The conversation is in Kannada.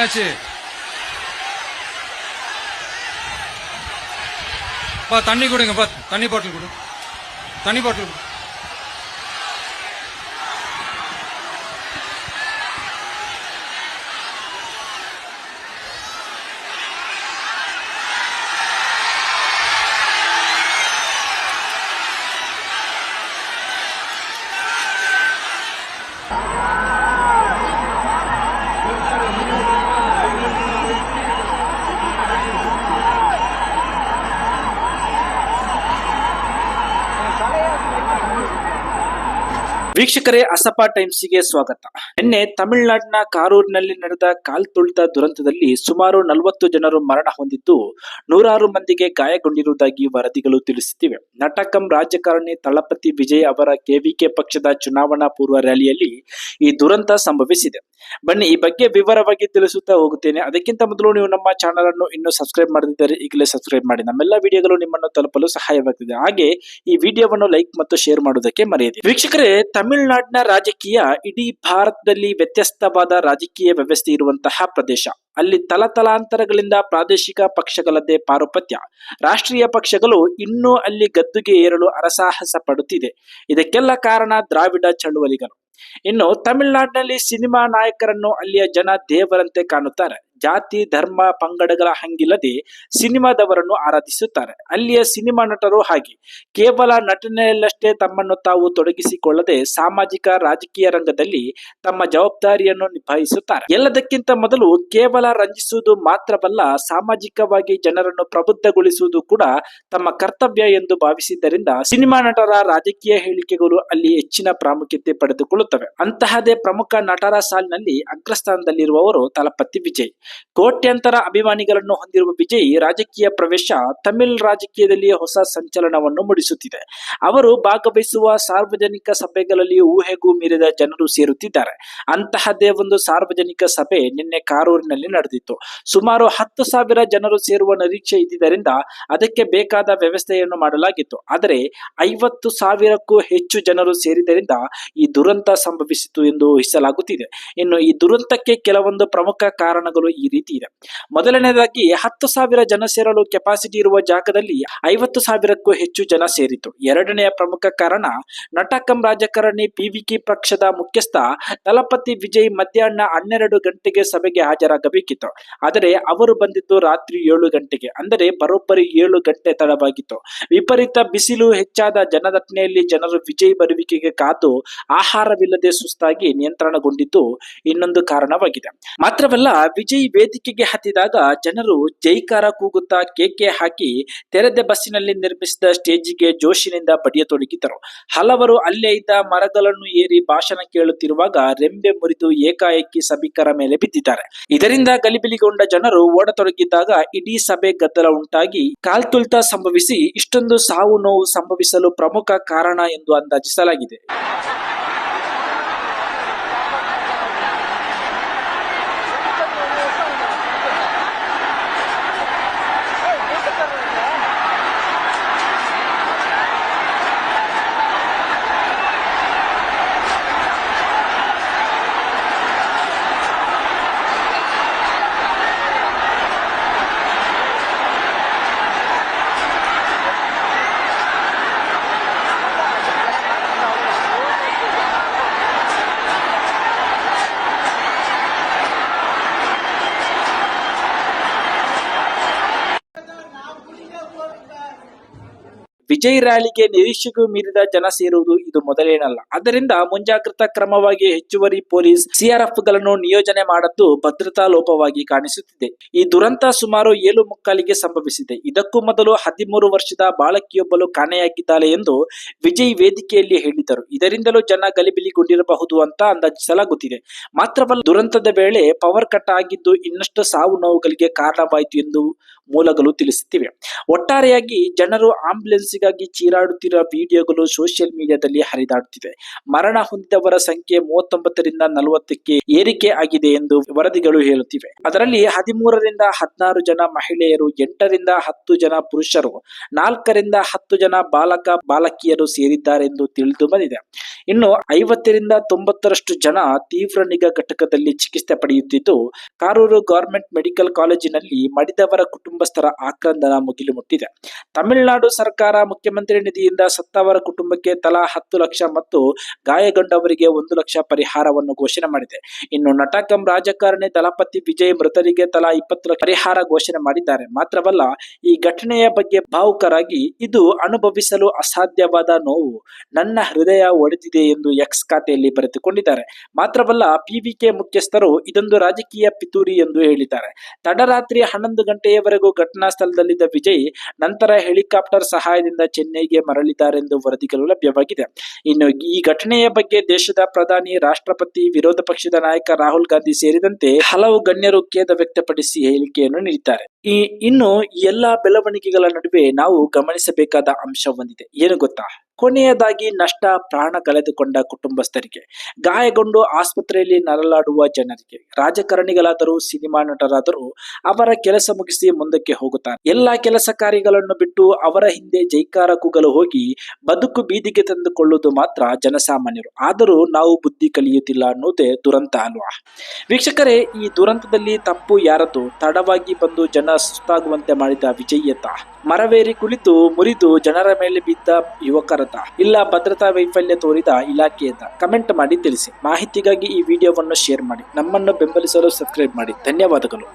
என்னாச்சு பா தண்ணி கொடுங்க பா. தண்ணி பாட்டில் கொடு. தண்ணி பாட்டில் கொடு. ವೀಕ್ಷಕರೇ, ಅಸಪ ಟೈಮ್ಸ್ಗೆ ಸ್ವಾಗತ. ನಿನ್ನೆ ತಮಿಳುನಾಡಿನ ಕಾರೂರಿನಲ್ಲಿ ನಡೆದ ಕಾಲ್ ತುಳಿತ ದುರಂತದಲ್ಲಿ ಸುಮಾರು ನಲವತ್ತು ಜನರು ಮರಣ ಹೊಂದಿದ್ದು, ನೂರಾರು ಮಂದಿಗೆ ಗಾಯಗೊಂಡಿರುವುದಾಗಿ ವರದಿಗಳು ತಿಳಿಸುತ್ತಿವೆ. ನಟಕಂ ರಾಜಕಾರಣಿ ತಳಪತಿ ವಿಜಯ್ ಅವರ ಕೆವಿಕೆ ಪಕ್ಷದ ಚುನಾವಣಾ ಪೂರ್ವ ರ್ಯಾಲಿಯಲ್ಲಿ ಈ ದುರಂತ ಸಂಭವಿಸಿದೆ. ಬನ್ನಿ, ಈ ಬಗ್ಗೆ ವಿವರವಾಗಿ ತಿಳಿಸುತ್ತಾ ಹೋಗುತ್ತೇನೆ. ಅದಕ್ಕಿಂತ ಮೊದಲು ನೀವು ನಮ್ಮ ಚಾನಲ್ ಅನ್ನು ಇನ್ನೂ ಸಬ್ಸ್ಕ್ರೈಬ್ ಮಾಡದಿದ್ದರೆ ಈಗಲೇ ಸಬ್ಸ್ಕ್ರೈಬ್ ಮಾಡಿ. ನಮ್ಮೆಲ್ಲ ವಿಡಿಯೋಗಳು ನಿಮ್ಮನ್ನು ತಲುಪಲು ಸಹಾಯವಾಗ್ತಿದೆ. ಹಾಗೆ ಈ ವಿಡಿಯೋವನ್ನು ಲೈಕ್ ಮತ್ತು ಶೇರ್ ಮಾಡುವುದಕ್ಕೆ ಮರೆಯದಿ ವೀಕ್ಷಕರೇ ತಮಿಳುನಾಡಿನ ರಾಜಕೀಯ ಇಡೀ ಭಾರತದಲ್ಲಿ ವ್ಯತ್ಯಸ್ತವಾದ ರಾಜಕೀಯ ವ್ಯವಸ್ಥೆ ಇರುವಂತಹ ಪ್ರದೇಶ. ಅಲ್ಲಿ ತಲತಲಾಂತರಗಳಿಂದ ಪ್ರಾದೇಶಿಕ ಪಕ್ಷಗಳದ್ದೇ ಪಾರುಪತ್ಯ. ರಾಷ್ಟ್ರೀಯ ಪಕ್ಷಗಳು ಇನ್ನೂ ಅಲ್ಲಿ ಗದ್ದುಗೆ ಏರಲು ಅರಸಾಹಸ ಪಡುತ್ತಿದೆ. ಇದಕ್ಕೆಲ್ಲ ಕಾರಣ ದ್ರಾವಿಡ ಚಳುವಳಿಗಳು. ಇನ್ನು ತಮಿಳುನಾಡಿನಲ್ಲಿ ಸಿನಿಮಾ ನಾಯಕರನ್ನು ಅಲ್ಲಿಯ ಜನ ದೇವರಂತೆ ಕಾಣುತ್ತಾರೆ. ಜಾತಿ, ಧರ್ಮ, ಪಂಗಡಗಳ ಹಂಗಿಲ್ಲದೆ ಸಿನಿಮಾದವರನ್ನು ಆರಾಧಿಸುತ್ತಾರೆ. ಅಲ್ಲಿಯ ಸಿನಿಮಾ ನಟರು ಹಾಗೆ. ಕೇವಲ ನಟನೆಯಲ್ಲಷ್ಟೇ ತಮ್ಮನ್ನು ತಾವು ತೊಡಗಿಸಿಕೊಳ್ಳದೆ ಸಾಮಾಜಿಕ, ರಾಜಕೀಯ ರಂಗದಲ್ಲಿ ತಮ್ಮ ಜವಾಬ್ದಾರಿಯನ್ನು ನಿಭಾಯಿಸುತ್ತಾರೆ. ಎಲ್ಲದಕ್ಕಿಂತ ಮೊದಲು ಕೇವಲ ರಂಜಿಸುವುದು ಮಾತ್ರವಲ್ಲ, ಸಾಮಾಜಿಕವಾಗಿ ಜನರನ್ನು ಪ್ರಬುದ್ಧಗೊಳಿಸುವುದು ಕೂಡ ತಮ್ಮ ಕರ್ತವ್ಯ ಎಂದು ಭಾವಿಸಿದ್ದರಿಂದ ಸಿನಿಮಾ ನಟರ ರಾಜಕೀಯ ಹೇಳಿಕೆಗಳು ಅಲ್ಲಿ ಹೆಚ್ಚಿನ ಪ್ರಾಮುಖ್ಯತೆ ಪಡೆದುಕೊಳ್ಳುತ್ತವೆ. ಅಂತಹದೇ ಪ್ರಮುಖ ನಟರ ಸಾಲಿನಲ್ಲಿ ಅಗ್ರಸ್ಥಾನದಲ್ಲಿರುವವರು ತಲಪತಿ ವಿಜಯ್. ಕೋಟ್ಯಂತರ ಅಭಿಮಾನಿಗಳನ್ನು ಹೊಂದಿರುವ ವಿಜಯ್ ರಾಜಕೀಯ ಪ್ರವೇಶ ತಮಿಳ್ ರಾಜಕೀಯದಲ್ಲಿ ಹೊಸ ಸಂಚಲನವನ್ನು ಮೂಡಿಸುತ್ತಿದೆ. ಅವರು ಭಾಗವಹಿಸುವ ಸಾರ್ವಜನಿಕ ಸಭೆಗಳಲ್ಲಿ ಊಹೆಗೂ ಮೀರಿದ ಜನರು ಸೇರುತ್ತಿದ್ದಾರೆ. ಅಂತಹದ್ದೇ ಒಂದು ಸಾರ್ವಜನಿಕ ಸಭೆ ನಿನ್ನೆ ಕಾರೂರಿನಲ್ಲಿ ನಡೆದಿತ್ತು. ಸುಮಾರು ಹತ್ತು ಸಾವಿರ ಜನರು ಸೇರುವ ನಿರೀಕ್ಷೆ ಇದ್ದಿದ್ದರಿಂದ ಅದಕ್ಕೆ ಬೇಕಾದ ವ್ಯವಸ್ಥೆಯನ್ನು ಮಾಡಲಾಗಿತ್ತು. ಆದರೆ ಐವತ್ತು ಸಾವಿರಕ್ಕೂ ಹೆಚ್ಚು ಜನರು ಸೇರಿದ್ದರಿಂದ ಈ ದುರಂತ ಸಂಭವಿಸಿತು ಎಂದು ಊಹಿಸಲಾಗುತ್ತಿದೆ ಇನ್ನು ಈ ದುರಂತಕ್ಕೆ ಕೆಲವೊಂದು ಪ್ರಮುಖ ಕಾರಣಗಳು ಈ ರೀತಿ ಇದೆ. ಮೊದಲನೇದಾಗಿ ಹತ್ತು ಸಾವಿರ ಜನ ಸೇರಲು ಕೆಪಾಸಿಟಿ ಇರುವ ಜಾಗದಲ್ಲಿ ಐವತ್ತು ಸಾವಿರಕ್ಕೂ ಹೆಚ್ಚು ಜನ ಸೇರಿತು. ಎರಡನೆಯ ಪ್ರಮುಖ ಕಾರಣ ನಟಕಂ ರಾಜಕಾರಣಿ ಪಿವಿಕೆ ಪಕ್ಷದ ಮುಖ್ಯಸ್ಥ ತಲಪತಿ ವಿಜಯ್ ಮಧ್ಯಾಹ್ನ ಹನ್ನೆರಡು ಗಂಟೆಗೆ ಸಭೆಗೆ ಹಾಜರಾಗಬೇಕಿತ್ತು. ಆದರೆ ಅವರು ಬಂದಿದ್ದು ರಾತ್ರಿ ಏಳು ಗಂಟೆಗೆ, ಅಂದರೆ ಬರೋಬ್ಬರಿ ಏಳು ಗಂಟೆ ತಡವಾಗಿತ್ತು. ವಿಪರೀತ ಬಿಸಿಲು, ಹೆಚ್ಚಾದ ಜನದಟ್ಟಣೆಯಲ್ಲಿ ಜನರು ವಿಜಯ್ ಬರುವಿಕೆಗೆ ಕಾದು ಆಹಾರವಿಲ್ಲದೆ ಸುಸ್ತಾಗಿ ನಿಯಂತ್ರಣಗೊಂಡಿದ್ದು ಇನ್ನೊಂದು ಕಾರಣವಾಗಿದೆ. ಮಾತ್ರವಲ್ಲ, ವಿಜಯ್ ವೇದಿಕೆಗೆ ಹತ್ತಿದಾಗ ಜನರು ಜೈಕಾರ ಕೂಗುತ್ತಾ ಕೇಕೆ ಹಾಕಿ ತೆರೆದ ಬಸ್ಸಿನಲ್ಲಿ ನಿರ್ಮಿಸಿದ ಸ್ಟೇಜಿಗೆ ಜೋಶಿನಿಂದ ಬಡಿಯತೊಡಗಿದರು ಹಲವರು ಅಲ್ಲೇ ಇದ್ದ ಮರಗಳನ್ನು ಏರಿ ಭಾಷಣ ಕೇಳುತ್ತಿರುವಾಗ ರೆಂಬೆ ಮುರಿದು ಏಕಾಏಕಿ ಸಭಿಕರ ಮೇಲೆ ಬಿದ್ದಿದ್ದಾರೆ. ಇದರಿಂದ ಗಲಿಬಿಲಿಗೊಂಡ ಜನರು ಓಡತೊಡಗಿದ್ದಾಗ ಇಡೀ ಸಭೆ ಗದ್ದಲ ಉಂಟಾಗಿ ಕಾಲ್ತುಲ್ತ ಸಂಭವಿಸಿ ಇಷ್ಟೊಂದು ಸಾವು ನೋವು ಸಂಭವಿಸಲು ಪ್ರಮುಖ ಕಾರಣ ಎಂದು ಅಂದಾಜಿಸಲಾಗಿದೆ. ವಿಜಯ್ ರ್ಯಾಲಿಗೆ ನಿರೀಕ್ಷೆಗೂ ಮೀರಿದ ಜನ ಸೇರುವುದು ಇದು ಮೊದಲೇನಲ್ಲ. ಆದ್ದರಿಂದ ಮುಂಜಾಗ್ರತಾ ಕ್ರಮವಾಗಿ ಹೆಚ್ಚುವರಿ ಪೊಲೀಸ್ ಸಿಆರ್ಎಫ್ಗಳನ್ನು ನಿಯೋಜನೆ ಮಾಡದ್ದು ಭದ್ರತಾ ಲೋಪವಾಗಿ ಕಾಣಿಸುತ್ತಿದೆ. ಈ ದುರಂತ ಸುಮಾರು ಏಳು ಮುಕ್ಕಾಲಿಗೆ ಸಂಭವಿಸಿದೆ. ಇದಕ್ಕೂ ಮೊದಲು ಹದಿಮೂರು ವರ್ಷದ ಬಾಲಕಿಯೊಬ್ಬಳು ಕಾಣೆಯಾಗಿದ್ದಾಳೆ ಎಂದು ವಿಜಯ್ ವೇದಿಕೆಯಲ್ಲಿ ಹೇಳಿದರು. ಇದರಿಂದಲೂ ಜನ ಗಲಿಬಿಲಿಗೊಂಡಿರಬಹುದು ಅಂತ ಅಂದಾಜಿಸಲಾಗುತ್ತಿದೆ. ಮಾತ್ರವಲ್ಲ, ದುರಂತದ ವೇಳೆ ಪವರ್ ಕಟ್ ಆಗಿದ್ದು ಇನ್ನಷ್ಟು ಸಾವು ನೋವುಗಳಿಗೆ ಕಾರಣವಾಯಿತು ಎಂದು ಮೂಲಗಳು ತಿಳಿಸುತ್ತಿವೆ. ಒಟ್ಟಾರೆಯಾಗಿ ಜನರು ಆಂಬ್ಯುಲೆನ್ಸ್ಗಾಗಿ ಚೀರಾಡುತ್ತಿರುವ ವಿಡಿಯೋಗಳು ಸೋಷಿಯಲ್ ಮೀಡಿಯಾದಲ್ಲಿ ಹರಿದಾಡುತ್ತಿದೆ. ಮರಣ ಹೊಂದಿದವರ ಸಂಖ್ಯೆ ಮೂವತ್ತೊಂಬತ್ತರಿಂದ ನಲವತ್ತಕ್ಕೆ ಏರಿಕೆ ಆಗಿದೆ ಎಂದು ವರದಿಗಳು ಹೇಳುತ್ತಿವೆ. ಅದರಲ್ಲಿ ಹದಿಮೂರರಿಂದ ಹದಿನಾರು ಜನ ಮಹಿಳೆಯರು, ಎಂಟರಿಂದ ಹತ್ತು ಜನ ಪುರುಷರು, ನಾಲ್ಕರಿಂದ ಹತ್ತು ಜನ ಬಾಲಕ, ಬಾಲಕಿಯರು ಸೇರಿದ್ದಾರೆ ಎಂದು ತಿಳಿದು ಬಂದಿದೆ. ಇನ್ನು ಐವತ್ತರಿಂದ ತೊಂಬತ್ತರಷ್ಟು ಜನ ತೀವ್ರ ನಿಗಾ ಘಟಕದಲ್ಲಿ ಚಿಕಿತ್ಸೆ ಪಡೆಯುತ್ತಿದ್ದು, ಕಾರೂರು ಗವರ್ಮೆಂಟ್ ಮೆಡಿಕಲ್ ಕಾಲೇಜಿನಲ್ಲಿ ಮಡಿದವರ ಕುಟುಂಬಸ್ಥರ ಆಕ್ರಂದನ ಮುಗಿಲು ಮುಟ್ಟಿದೆ. ತಮಿಳುನಾಡು ಸರ್ಕಾರ ಮುಖ್ಯಮಂತ್ರಿ ನಿಧಿಯಿಂದ ಸತ್ತವರ ಕುಟುಂಬಕ್ಕೆ ತಲಾ ಹತ್ತು ಲಕ್ಷ ಮತ್ತು ಗಾಯಗೊಂಡವರಿಗೆ ಒಂದು ಲಕ್ಷ ಪರಿಹಾರವನ್ನು ಘೋಷಣೆ ಮಾಡಿದೆ. ಇನ್ನು ನಟ ಕಂ ರಾಜಕಾರಣಿ ದಳಪತಿ ವಿಜಯ್ ಮೃತರಿಗೆ ತಲಾ ಇಪ್ಪತ್ತು ಲಕ್ಷ ಪರಿಹಾರ ಘೋಷಣೆ ಮಾಡಿದ್ದಾರೆ. ಮಾತ್ರವಲ್ಲ, ಈ ಘಟನೆಯ ಬಗ್ಗೆ ಭಾವುಕರಾಗಿ ಇದು ಅನುಭವಿಸಲು ಅಸಾಧ್ಯವಾದ ನೋವು ನನ್ನ ಹೃದಯ ಒಡೆದಿದೆ ಎಂದು ಎಕ್ಸ್ ಖಾತೆಯಲ್ಲಿ ಬರೆದುಕೊಂಡಿದ್ದಾರೆ. ಮಾತ್ರವಲ್ಲ ಪಿವಿಕೆ ಮುಖ್ಯಸ್ಥರು ಇದೊಂದು ರಾಜಕೀಯ ಪಿತೂರಿ ಎಂದು ಹೇಳಿದ್ದಾರೆ. ತಡರಾತ್ರಿ ಹನ್ನೊಂದು ಗಂಟೆಯವರೆಗೂ ಘಟನಾ ಸ್ಥಳದಲ್ಲಿದ್ದ ವಿಜಯ್ ನಂತರ ಹೆಲಿಕಾಪ್ಟರ್ ಸಹಾಯದಿಂದ ಚೆನ್ನೈಗೆ ಮರಳಿದ್ದಾರೆಂದು ವರದಿಗಳು ಲಭ್ಯವಾಗಿದೆ. ಇನ್ನು ಈ ಘಟನೆಯ ಬಗ್ಗೆ ದೇಶದ ಪ್ರಧಾನಿ, ರಾಷ್ಟ್ರಪತಿ, ವಿರೋಧ ಪಕ್ಷದ ನಾಯಕ ರಾಹುಲ್ ಗಾಂಧಿ ಸೇರಿದಂತೆ ಹಲವು ಗಣ್ಯರು ಖೇದ ವ್ಯಕ್ತಪಡಿಸಿ ಹೇಳಿಕೆಯನ್ನು ನೀಡಿದ್ದಾರೆ. ಈ ಇನ್ನು ಎಲ್ಲ ಬೆಳವಣಿಗೆಗಳ ನಡುವೆ ನಾವು ಗಮನಿಸಬೇಕಾದ ಅಂಶ ಹೊಂದಿದೆ ಏನು ಗೊತ್ತಾ? ಕೊನೆಯದಾಗಿ ನಷ್ಟ ಪ್ರಾಣ ಕಳೆದುಕೊಂಡ ಕುಟುಂಬಸ್ಥರಿಗೆ, ಗಾಯಗೊಂಡು ಆಸ್ಪತ್ರೆಯಲ್ಲಿ ನರಳಾಡುವ ಜನರಿಗೆ, ರಾಜಕಾರಣಿಗಳಾದರೂ, ಸಿನಿಮಾ ನಟರಾದರೂ ಅವರ ಕೆಲಸ ಮುಗಿಸಿ ಮುಂದಕ್ಕೆ ಹೋಗುತ್ತಾರೆ. ಎಲ್ಲಾ ಕೆಲಸ ಕಾರ್ಯಗಳನ್ನು ಬಿಟ್ಟು ಅವರ ಹಿಂದೆ ಜೈಕಾರ ಕೂಗಲು ಹೋಗಿ ಬದುಕು ಬೀದಿಗೆ ತಂದುಕೊಳ್ಳುವುದು ಮಾತ್ರ ಜನಸಾಮಾನ್ಯರು. ಆದರೂ ನಾವು ಬುದ್ಧಿ ಕಲಿಯುತ್ತಿಲ್ಲ ಅನ್ನೋದೇ ದುರಂತ ಅಲ್ವಾ? ವೀಕ್ಷಕರೇ, ಈ ದುರಂತದಲ್ಲಿ ತಪ್ಪು ಯಾರದ್ದು ತಡವಾಗಿ ಬಂದು ಜನ ಸುಸ್ತಾಗುವಂತೆ ಮಾಡಿದ ವಿಜಯತ. ಮರವೇರಿ ಕುಳಿತು ಮುರಿದು ಜನರ ಮೇಲೆ ಬಿದ್ದ ಯುವಕರತ. ಇಲ್ಲ, ಭದ್ರತಾ ವೈಫಲ್ಯ ತೋರಿದ ಇಲಾಖೆಯತ. ಕಮೆಂಟ್ ಮಾಡಿ ತಿಳಿಸಿ. ಮಾಹಿತಿಗಾಗಿ ಈ ವಿಡಿಯೋವನ್ನು ಶೇರ್ ಮಾಡಿ. ನಮ್ಮನ್ನು ಬೆಂಬಲಿಸಲು ಸಬ್ಸ್ಕ್ರೈಬ್ ಮಾಡಿ. ಧನ್ಯವಾದಗಳು.